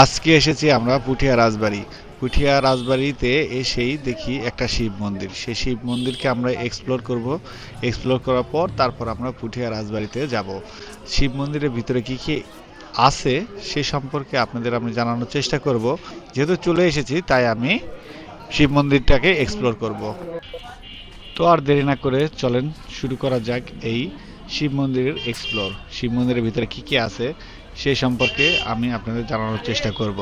আজকে এসেছি আমরা পুঠিয়া রাজবাড়ি। পুঠিয়া রাজবাড়িতে এসেই দেখি একটা শিব মন্দির। সেই শিব মন্দিরকে আমরা এক্সপ্লোর করব। এক্সপ্লোর করার পর তারপর আমরা পুঠিয়া রাজবাড়িতে যাব। শিব মন্দিরের ভিতরে কি কি আছে সে সম্পর্কে আপনাদের আমি জানানোর চেষ্টা করব। যেহেতু চলে এসেছি, তাই আমি শিব মন্দিরটাকে এক্সপ্লোর করব। তো আর দেরি না করে চলেন, শুরু করা যাক এই শিব মন্দিরের এক্সপ্লোর শিব মন্দিরের ভিতরে কি কি আছে সেই সম্পর্কে আমি আপনাদের জানানোর চেষ্টা করব।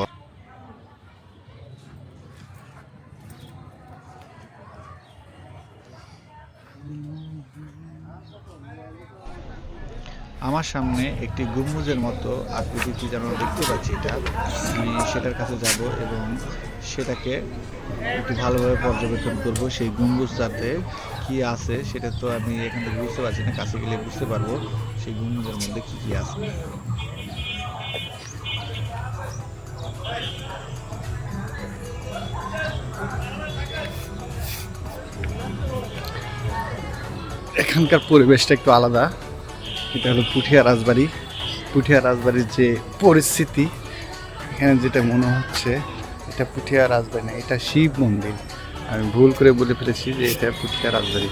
আমার সামনে একটি গম্বুজের মতো আকৃতি কি যেন দেখতে পাচ্ছি এটা। আমি সেটার কাছে যাব এবং সেটাকে একটু ভালোভাবে পর্যবেক্ষণ করব। সেই গম্বুজটাতে কি আছে সেটা তো আমি এখান থেকে বুঝতে পারছি না, কাছে গেলে বুঝতে পারব। সেই গম্বুজের মধ্যে কি কি আছে? এখানকার পরিবেশটা একটু আলাদা। এটা হলো পুঠিয়া রাজবাড়ি। পুঠিয়া রাজবাড়ির যে পরিস্থিতি, এখানে যেটা মনে হচ্ছে, এটা পুঠিয়া রাজবাড়ি না, এটা শিব মন্দির। আমি ভুল করে বলে ফেলেছি যে এটা পুঠিয়া রাজবাড়ি।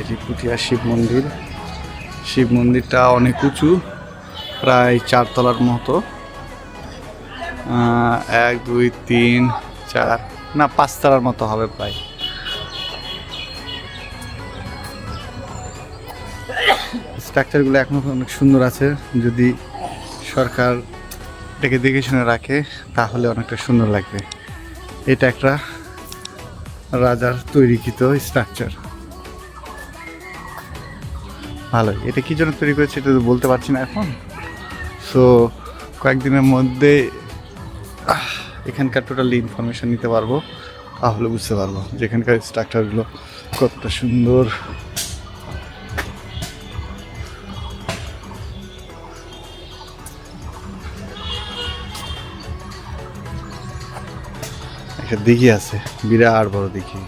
এটি পুঠিয়া শিব মন্দির, শিব মন্দিরটা অনেক উঁচু, প্রায় চারতলার মতো। এক, দুই, তিন, চার, না, পাঁচতলার মতো হবে প্রায়। স্ট্রাকচারগুলো এখনও অনেক সুন্দর আছে। যদি সরকার এটাকে দেখে শুনে রাখে, তাহলে অনেকটা সুন্দর লাগবে। এটা একটা রাজার তৈরিকৃত স্ট্রাকচার ভালো এটা কি জন্য তৈরি করেছে এটা তো বলতে পারছি না এখন। সো কয়েকদিনের মধ্যে এখানকার টোটালি ইনফরমেশান নিতে পারব, তাহলে বুঝতে পারব যে এখানকার স্ট্রাকচারগুলো কতটা সুন্দর। দিঘি আছে, বিরাট বড় দিঘি।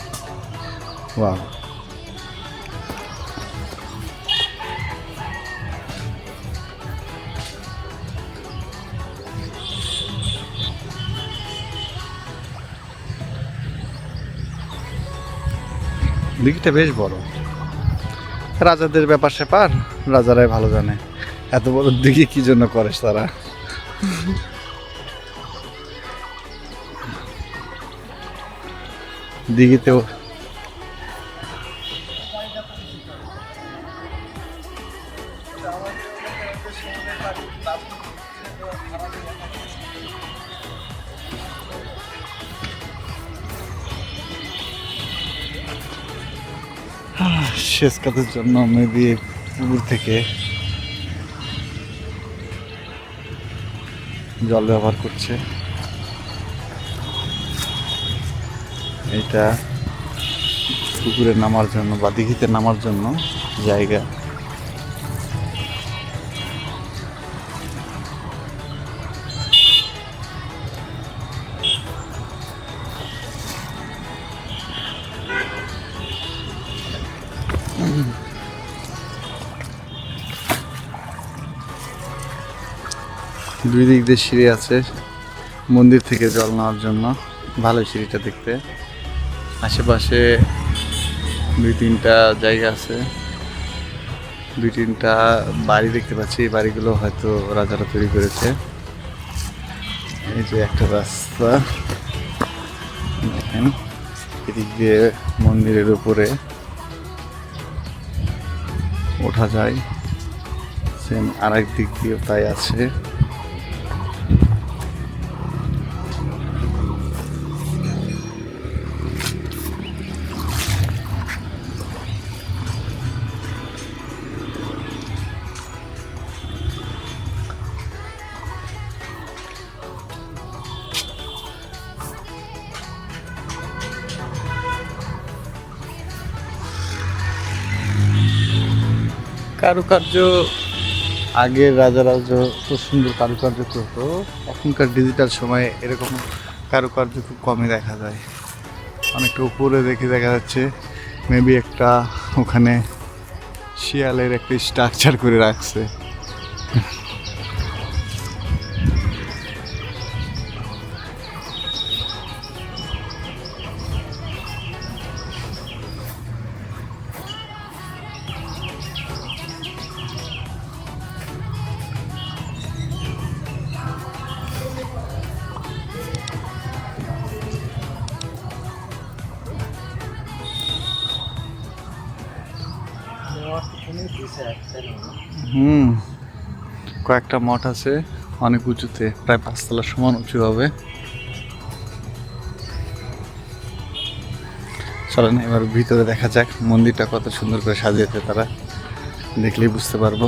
দিঘিটা বেশ বড়। রাজাদের ব্যাপার সেপার রাজারাই ভালো জানে। এত বড় দিঘি কি জন্য করে তারা? দিঘিতেও। শেষ কাজের জন্য মেবি পুকুর থেকে জল ব্যবহার করছে। এটা পুকুরে নামার জন্য বা দিঘিতে নামার জন্য জায়গা। দুই দিক দিয়ে সিঁড়ি আছে, মন্দির থেকে জল নেওয়ার জন্য। ভালো সিঁড়িটা দেখতে। আশেপাশে দুই তিনটা জায়গা আছে। দুই তিনটা বাড়ি দেখতে পাচ্ছি। এই বাড়িগুলো হয়তো রাজারা তৈরি করেছে। এই যে একটা রাস্তা। দেখেন, এদিক দিয়ে মন্দিরের উপরে ওঠা যায়। সেম আর দিক দিয়েও তাই আছে। কারুকার্য? আগের রাজারা যত সুন্দর কারুকার্য করতো। এখনকার ডিজিটাল সময়ে এরকম কারুকার্য খুব কমই দেখা যায়। অনেকটা উপরে দেখে দেখা যাচ্ছে মেবি একটা ওখানে শিয়ালের একটা স্ট্রাকচার করে রাখছে। হুম, কয়েকটা মঠ আছে, অনেক উঁচুতে, প্রায় পাঁচতলা সমান উঁচু হবে। চলেন, এবার ভিতরে দেখা যাক, মন্দিরটা কত সুন্দর করে সাজিয়েছে তারা, দেখলেই বুঝতে পারব।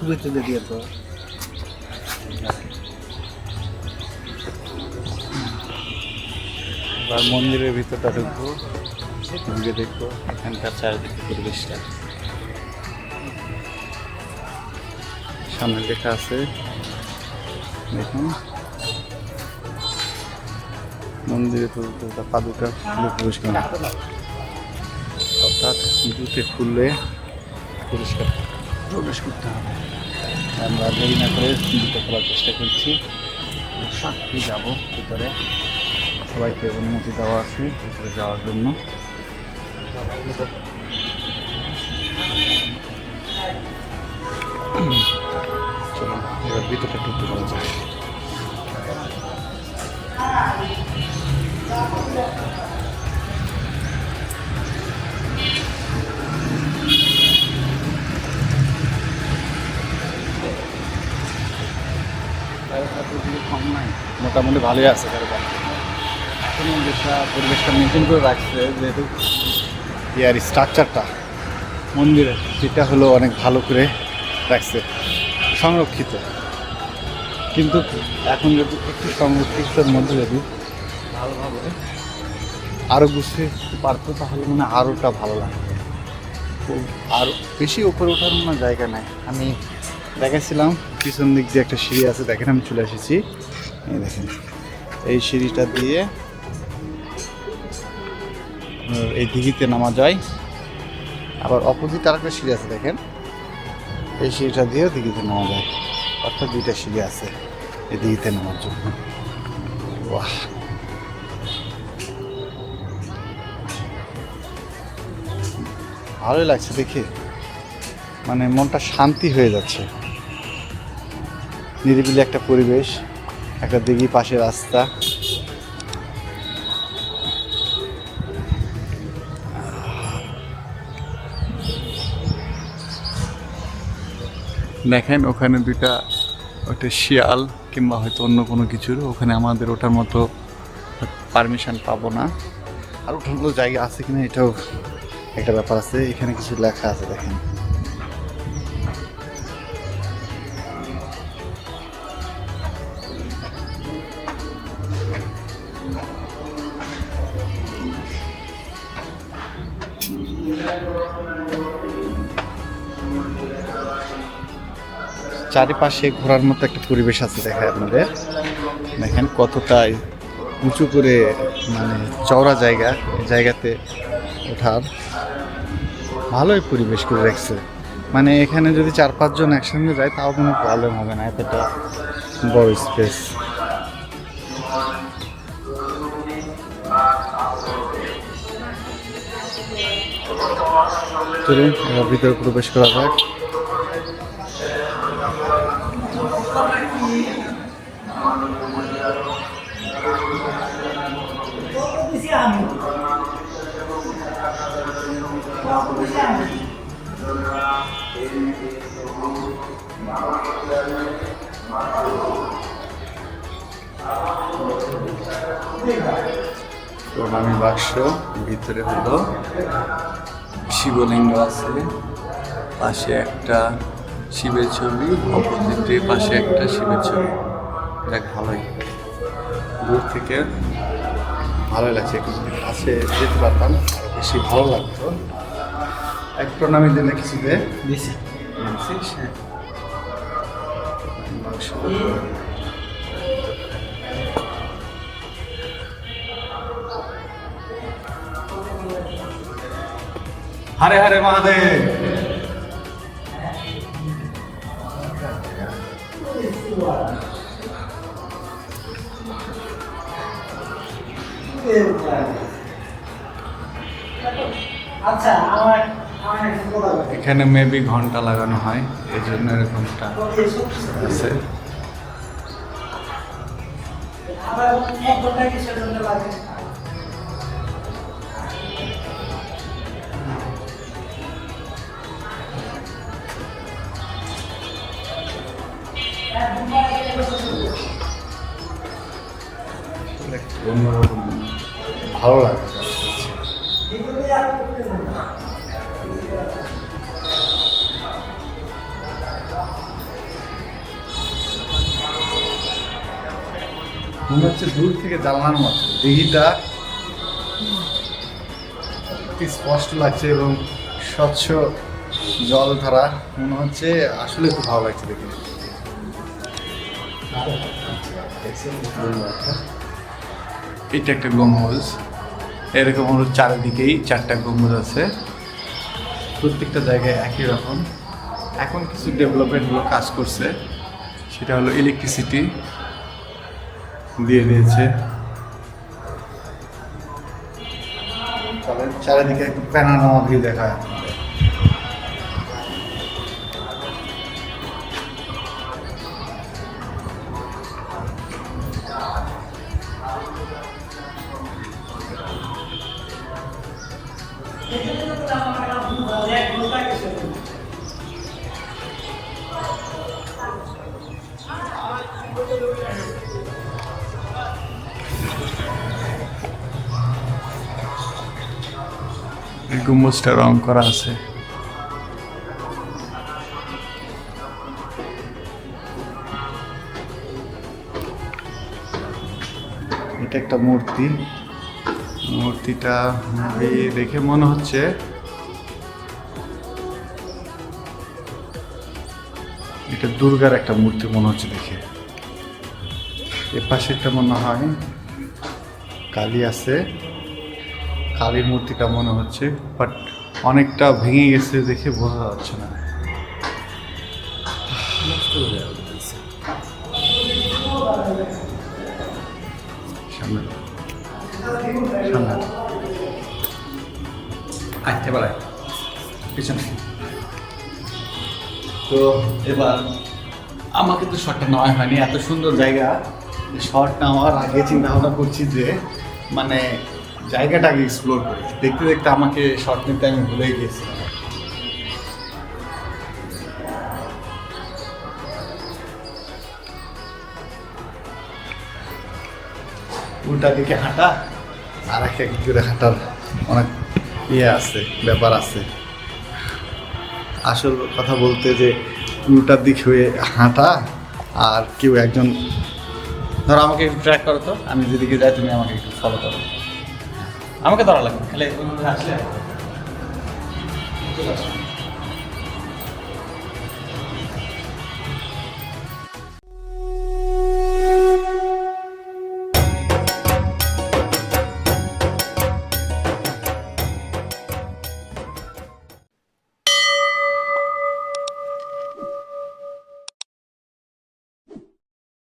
ছবি তুলে দিয়ে তো মন্দিরের ভিতরটা ঢুকবো, ঢুকে দেখব, এখানকার চারিদিকে পরিবেশটা। সামনে লেখা আছে, দেখুন। মন্দিরে পাদুকা ফুলে প্রবেশ করে অর্থাৎ জুতে খুললে পরিষ্কার প্রবেশ করতে হবে। আমরা দেরি না করে জুতো করার চেষ্টা করছি। সাক্ষী যাব ভিতরে। সবাইকে অনুমতি দেওয়া আছে ভিতরে যাওয়ার জন্য। ভিতরে ঢুকতে পারা যায়। মোটামুটি ভালোই আছে কারণ দেশটা পরিবেশটা মেনটেন করে রাখছে যেহেতু ইয়ার স্ট্রাকচারটা মন্দিরের। সেটা হলো অনেক ভালো করে রাখছে সংরক্ষিত। কিন্তু এখন যদি একটু সংরক্ষিতের মধ্যে যদি ভালোভাবে আরও বুঝতে পারতো তাহলে মানে আরোটা ভালো লাগতো। খুব আরও বেশি উপরে ওঠার মনে জায়গা নাই। আমি দেখেছিলাম পিছন দিক দিয়ে একটা সিঁড়ি আছে দেখেন আমি চলে এসেছি। এই দেখেন। এই সিঁড়িটা দিয়ে এই দিঘিতে নামা যায়। আবার অপোজিট আরেকটা সিঁড়ি আছে, দেখেন। এই সিঁড়িটা দিয়েও দিঘিতে নামা যায়। অর্থাৎ দুইটা সিঁড়ি আছে এই দিঘিতে নামার জন্য। বাহ। ভালোই লাগছে দেখে। মানে মনটা শান্তি হয়ে যাচ্ছে। নিরিবিলি একটা পরিবেশ। একটা দিঘি পাশে রাস্তা। দেখেন, ওখানে দুইটা ওটা শিয়াল কিংবা হয়তো অন্য কোনো কিছুর, ওখানে আমাদের ওঠার মতো পারমিশন পাবো না। আর ওঠার মতো জায়গা আছে কিনা এটাও একটা ব্যাপার আছে। এখানে কিছু লেখা আছে, দেখেন। চারিপাশে ঘোরার মতো একটা পরিবেশ আছে দেখায় আপনাদের। দেখেন কতটাই উঁচু করে মানে চওড়া জায়গা, জায়গাতে ওঠার ভালোই পরিবেশ করে রাখছে। মানে এখানে যদি চার পাঁচজন একসঙ্গে যায়, তাও কোনো প্রবলেম হবে না, এতটা বড় স্পেস চলুন এবার ভিতরে প্রবেশ করা যাক প্রণামী বাক্স ভিতরে হলো শিবলিঙ্গ আছে পাশে একটা শিবের ছবি অপোজিটে পাশে একটা শিবের ছবি। দেখ ভালোই। দূর থেকে ভালোই লাগছে যদি কাছে যেতে পারতাম বেশি ভালো লাগতো। এক প্রণামী দিলে কিছু দে দিছি দিয়েছিস? হরে হরে মহাদেব। আচ্ছা। এখানে মেবি ঘণ্টা লাগানো হয় এই জন্য এরকমটা আছে। আবার এক ঘণ্টা কি সেজন্য লাগে ভালো লাগে। মনে হচ্ছে দূর থেকে জানলার মতো। দিঘিটা স্পষ্ট লাগছে এবং স্বচ্ছ জল ধারা মনে হচ্ছে আসলে খুব ভালো লাগছে দেখে। এটা একটা গম্বুজ। এরকম হলো চারিদিকেই চারটা গম্বুজ আছে। প্রত্যেকটা জায়গায় একই রকম। এখন কিছু ডেভেলপমেন্টগুলো কাজ করছে। সেটা হলো ইলেকট্রিসিটি দিয়ে দিয়েছে। চারিদিকে একটু প্যানারোমা ভিউ দেখা গম্বুজটা রং করা আছে। এটা একটা মূর্তি। মূর্তিটা দেখে মনে হচ্ছে এটা দুর্গার একটা মূর্তি মনে হচ্ছে দেখে। এ পাশেরটা মনে হয় কালী আছে। কালীর মূর্তিটা মনে হচ্ছে বাট অনেকটা ভেঙে গেছে দেখে বোঝা যাচ্ছে না। পিছনে। তো এবার আমাকে তো শটটা নেওয়া হয়নি, এত সুন্দর জায়গা। শট নেওয়ার আগে চিন্তা ভাবনা করছি যে মানে জায়গাটাকে এক্সপ্লোর করি। দেখতে দেখতে আমাকে শট নিতে আমি ভুলেই গিয়েছিলাম উল্টা দিকে হাঁটা, আর এক এক করে হাঁটার অনেক ইয়ে আছে, ব্যাপার আছে। আসল কথা বলতে যে উল্টার দিক হয়ে হাঁটা, আর কেউ একজন ধরো আমাকে একটু ট্র্যাক করো তো, আমি যেদিকে যাই তুমি আমাকে একটু ফলো করো। আমাকে ধরা লাগবে খালি আসলে।